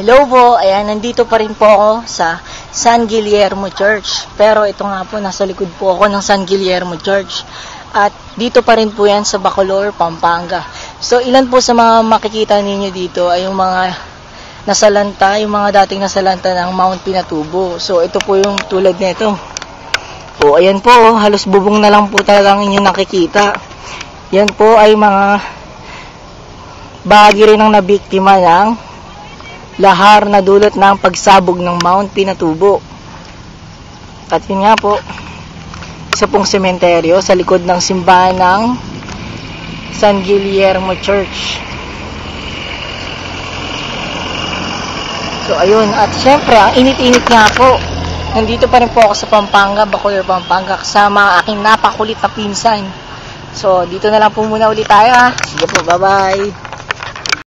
Hello po, ayan, nandito pa rin po ako sa San Guillermo Church. Pero ito nga po, nasa likod po ako ng San Guillermo Church. At dito pa rin po yan sa Bacolor, Pampanga. So, ilan po sa mga makikita ninyo dito ay yung mga nasalanta, yung mga dating nasalanta ng Mount Pinatubo. So, ito po yung tulad nito. O, ayan po, oh, halos bubong na lang po talaga ang inyong nakikita. Yan po ay mga bahagi rin ng nabiktima ng lahar na dulot ng pagsabog ng Mount Pinatubo. At yun nga po, isa pong sementeryo sa likod ng simbahan ng San Guillermo Church. So ayun, at syempre, ang init-init nga po. Nandito pa rin po ako sa Pampanga, Bacolor, Pampanga, kasama ang aking napakulit na pinsan. So, dito na lang po muna ulit tayo ha. Sige po, bye-bye.